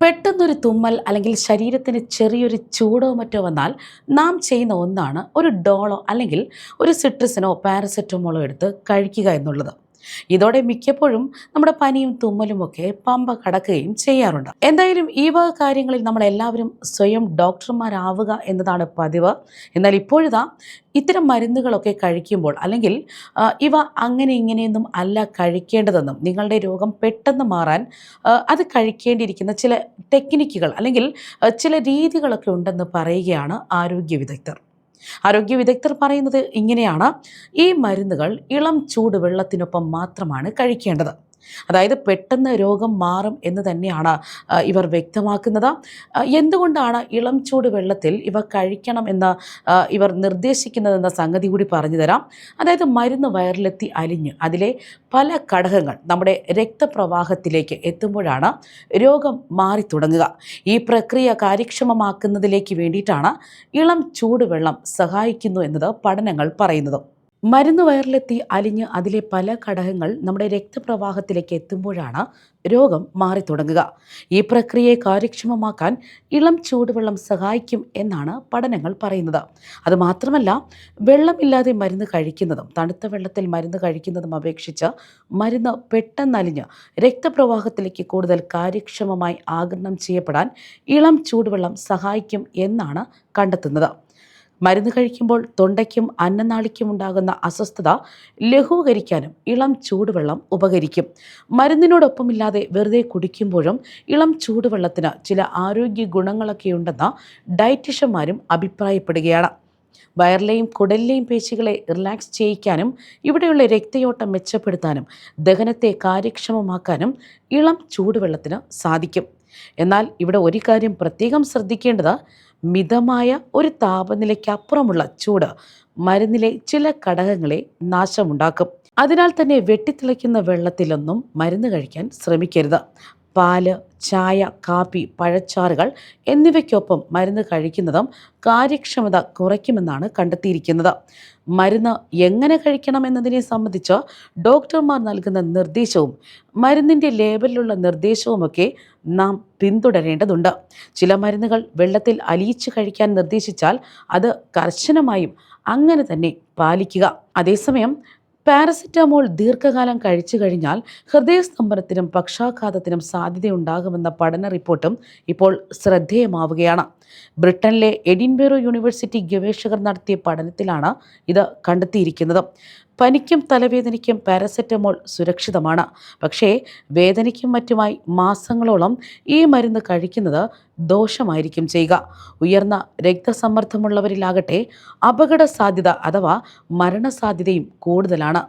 പെട്ടെന്നൊരു തുമ്മൽ അല്ലെങ്കിൽ ശരീരത്തിന് ചെറിയൊരു ചൂടോ മറ്റോ വന്നാൽ നാം ചെയ്യുന്ന ഒന്നാണ് ഒരു ഡോളോ അല്ലെങ്കിൽ ഒരു സിട്രസിനോ പാരസെറ്റമോളോ എടുത്ത് കഴിക്കുക എന്നുള്ളത്. ഇതോടെ മിക്കപ്പോഴും നമ്മുടെ പനിയും തുമ്മലും ഒക്കെ പമ്പ കടക്കുകയും ചെയ്യാറുണ്ട്. എന്തായാലും ഈ വക കാര്യങ്ങളിൽ നമ്മൾ എല്ലാവരും സ്വയം ഡോക്ടർമാരാവുക എന്നതാണ് പതിവ്. എന്നാൽ ഇപ്പോഴിതാ ഇത്തരം മരുന്നുകളൊക്കെ കഴിക്കുമ്പോൾ അല്ലെങ്കിൽ ഇവ അങ്ങനെ ഇങ്ങനെയൊന്നും അല്ല കഴിക്കേണ്ടതെന്നും നിങ്ങളുടെ രോഗം പെട്ടെന്ന് മാറാൻ അത് കഴിക്കേണ്ടിയിരിക്കുന്ന ചില ടെക്നിക്കുകൾ അല്ലെങ്കിൽ ചില രീതികളൊക്കെ ഉണ്ടെന്ന് പറയുകയാണ് ആരോഗ്യ വിദഗ്ധർ. ആരോഗ്യ വിദഗ്ധർ പറയുന്നത് ഇങ്ങനെയാണ്. ഈ മരുന്നുകൾ ഇളം ചൂടുവെള്ളത്തിനൊപ്പം മാത്രമാണ് കഴിക്കേണ്ടത്. അതായത് പെട്ടെന്ന് രോഗം മാറും എന്ന് തന്നെയാണ് ഇവർ വ്യക്തമാക്കുന്നത്. എന്തുകൊണ്ടാണ് ഇളം ചൂട് വെള്ളത്തിൽ ഇവ കഴിക്കണം എന്ന് ഇവർ നിർദ്ദേശിക്കുന്നതെന്ന സംഗതി കൂടി പറഞ്ഞു തരാം. അതായത് മരുന്ന് വയറിലെത്തി അലിഞ്ഞ് അതിലെ പല ഘടകങ്ങൾ നമ്മുടെ രക്തപ്രവാഹത്തിലേക്ക് എത്തുമ്പോഴാണ് രോഗം മാറി തുടങ്ങുക. ഈ പ്രക്രിയ കാര്യക്ഷമമാക്കുന്നതിലേക്ക് വേണ്ടിയിട്ടാണ് ഇളം ചൂടുവെള്ളം സഹായിക്കുന്നു എന്നത് പഠനങ്ങൾ പറയുന്നത്. മരുന്ന് വയറിലെത്തി അലിഞ്ഞ് അതിലെ പല ഘടകങ്ങൾ നമ്മുടെ രക്തപ്രവാഹത്തിലേക്ക് എത്തുമ്പോഴാണ് രോഗം മാറി തുടങ്ങുക. ഈ പ്രക്രിയയെ കാര്യക്ഷമമാക്കാൻ ഇളം ചൂടുവെള്ളം സഹായിക്കും എന്നാണ് പഠനങ്ങൾ പറയുന്നത്. അതുമാത്രമല്ല വെള്ളമില്ലാതെ മരുന്ന് കഴിക്കുന്നതും തണുത്ത വെള്ളത്തിൽ മരുന്ന് കഴിക്കുന്നതും അപേക്ഷിച്ച് മരുന്ന് പെട്ടെന്നലിഞ്ഞ് രക്തപ്രവാഹത്തിലേക്ക് കൂടുതൽ കാര്യക്ഷമമായി ആഗിരണം ചെയ്യപ്പെടാൻ ഇളം ചൂടുവെള്ളം സഹായിക്കും എന്നാണ് കണ്ടെത്തുന്നത്. മരുന്ന് കഴിക്കുമ്പോൾ തൊണ്ടയ്ക്കും അന്നനാളിക്കും ഉണ്ടാകുന്ന അസ്വസ്ഥത ലഘൂകരിക്കാനും ഇളം ചൂടുവെള്ളം ഉപകരിക്കും. മരുന്നിനോടൊപ്പമില്ലാതെ വെറുതെ കുടിക്കുമ്പോഴും ഇളം ചൂടുവെള്ളത്തിന് ചില ആരോഗ്യ ഗുണങ്ങളൊക്കെ ഉണ്ടെന്ന് ഡയറ്റീഷ്യന്മാരും അഭിപ്രായപ്പെടുകയാണ്. വയറിലെയും കുടലിലെയും പേശികളെ റിലാക്സ് ചെയ്യിക്കാനും ഇവിടെയുള്ള രക്തയോട്ടം മെച്ചപ്പെടുത്താനും ദഹനത്തെ കാര്യക്ഷമമാക്കാനും ഇളം ചൂടുവെള്ളത്തിന് സാധിക്കും. എന്നാൽ ഇവിടെ ഒരു കാര്യം പ്രത്യേകം ശ്രദ്ധിക്കേണ്ടത് മിതമായ ഒരു താപനിലയ്ക്കപ്പുറമുള്ള ചൂട് മരുന്നിലെ ചില ഘടകങ്ങളെ നാശമുണ്ടാക്കും. അതിനാൽ തന്നെ വെട്ടിത്തിളയ്ക്കുന്ന വെള്ളത്തിലൊന്നും മരുന്ന് കഴിക്കാൻ ശ്രമിക്കരുത്. പാൽ ചായ കാപ്പി പഴച്ചാറുകൾ എന്നിവയ്ക്കൊപ്പം മരുന്ന് കഴിക്കുന്നതും കാര്യക്ഷമത കുറയ്ക്കുമെന്നാണ് കണ്ടെത്തിയിരിക്കുന്നത്. മരുന്ന് എങ്ങനെ കഴിക്കണം എന്നതിനെ സംബന്ധിച്ച് ഡോക്ടർമാർ നൽകുന്ന നിർദ്ദേശവും മരുന്നിന്റെ ലേബലിലുള്ള നിർദ്ദേശവുമൊക്കെ നാം പിന്തുടരേണ്ടതുണ്ട്. ചില മരുന്നുകൾ വെള്ളത്തിൽ അലിയിച്ച് കഴിക്കാൻ നിർദ്ദേശിച്ചാൽ അത് കർശനമായും അങ്ങനെ തന്നെ പാലിക്കുക. അതേസമയം പാരസെറ്റാമോൾ ദീർഘകാലം കഴിച്ചു കഴിഞ്ഞാൽ ഹൃദയസ്തംഭനത്തിനും പക്ഷാഘാതത്തിനും സാധ്യതയുണ്ടാകുമെന്ന പഠന റിപ്പോർട്ടും ഇപ്പോൾ ശ്രദ്ധേയമാവുകയാണ്. ബ്രിട്ടനിലെ എഡിൻബെറോ യൂണിവേഴ്സിറ്റി ഗവേഷകർ നടത്തിയ പഠനത്തിലാണ് ഇത് കണ്ടെത്തിയിരിക്കുന്നത്. പനിക്കും തലവേദനയ്ക്കും പാരസെറ്റമോൾ സുരക്ഷിതമാണ്. പക്ഷേ വേദനയ്ക്കും മറ്റുമായി മാസങ്ങളോളം ഈ മരുന്ന് കഴിക്കുന്നത് ദോഷമായിരിക്കും ചെയ്യുക. ഉയർന്ന രക്തസമ്മർദ്ദമുള്ളവരിലാകട്ടെ അപകട സാധ്യത അഥവാ മരണസാധ്യതയും കൂടുതലാണ്.